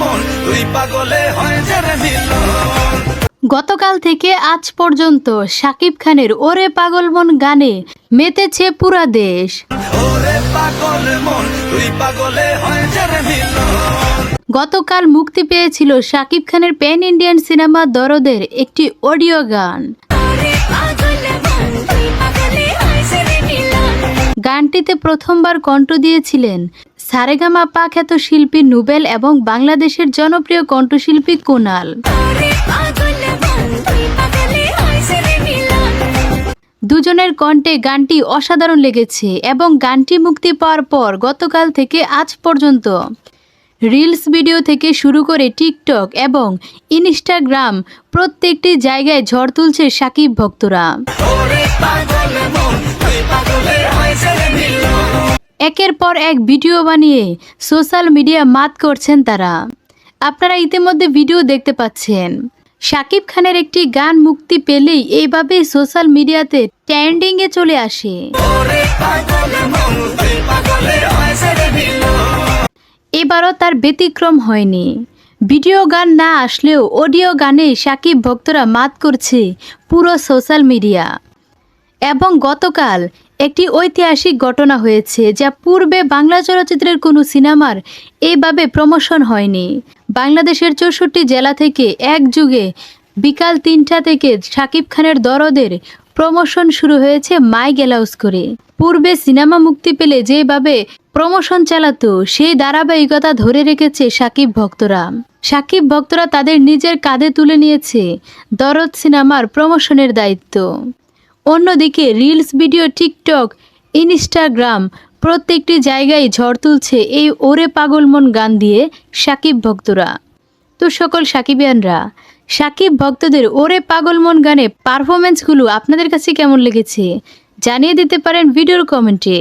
মন পাগলে হয় মিলন। গতকাল থেকে আজ পর্যন্ত শাকিব খানের ওরে পাগল মন গানে মেতেছে পুরা দেশ। ওরে পাগল মন তুই পাগলে হয় যারে মিলন। গতকাল মুক্তি পেয়েছিল শাকিব খানের প্যান ইন্ডিয়ান সিনেমা দরদের একটি অডিও গান। গানটিতে প্রথমবার কণ্ঠ দিয়েছিলেন সারেগামা পা খ্যাত শিল্পী নুবেল এবং বাংলাদেশের জনপ্রিয় কণ্ঠশিল্পী কুনাল। দুজনের কণ্ঠে গানটি অসাধারণ লেগেছে এবং গানটি মুক্তি পাওয়ার পর গতকাল থেকে আজ পর্যন্ত। রিলস ভিডিও থেকে শুরু করে টিকটক এবং ইনস্টাগ্রাম প্রত্যেকটি জায়গায় ঝড় তুলছে সাকিব ভক্তরা। একের পর এক ভিডিও বানিয়ে সোশ্যাল মিডিয়া মাত করছেন তারা। আপনারা ইতিমধ্যে ভিডিও দেখতে পাচ্ছেন। শাকিব খানের একটি গান মুক্তি পেলেই এইভাবেই সোশ্যাল মিডিয়াতে ট্রেন্ডিংয়ে চলে আসে। এবারও তার ব্যতিক্রম হয়নি। ভিডিও গান না আসলেও অডিও গানে সাকিব ভক্তরা মাত করছে পুরো সোশ্যাল মিডিয়া। এবং গতকাল একটি ঐতিহাসিক ঘটনা হয়েছে যা পূর্বে বাংলা চলচ্চিত্রের কোনো সিনেমার এইভাবে প্রমোশন হয়নি। বাংলাদেশের চৌষট্টি জেলা থেকে এক যুগে বিকাল তিনটা থেকে সাকিব খানের দরদের প্রমোশন শুরু হয়েছে মাই গেলাউস করে। পূর্বে সিনেমা মুক্তি পেলে যেভাবে প্রমোশন চালাতো, সেই ধারাবাহিকতা ধরে রেখেছে সাকিব ভক্তরা। সাকিব ভক্তরা তাদের নিজের কাঁধে তুলে নিয়েছে দরদ সিনেমার প্রমোশনের দায়িত্ব। অন্যদিকে রিলস ভিডিও টিকটক, ইনস্টাগ্রাম প্রত্যেকটি জায়গায় ঝড় তুলছে এই ওরে পাগলমন গান দিয়ে সাকিব ভক্তরা। তো সকল সাকিবিয়ানরা, সাকিব ভক্তদের ওরে পাগলমন গানে পারফরমেন্সগুলো আপনাদের কাছে কেমন লেগেছে জানিয়ে দিতে পারেন ভিডিওর কমেন্টে।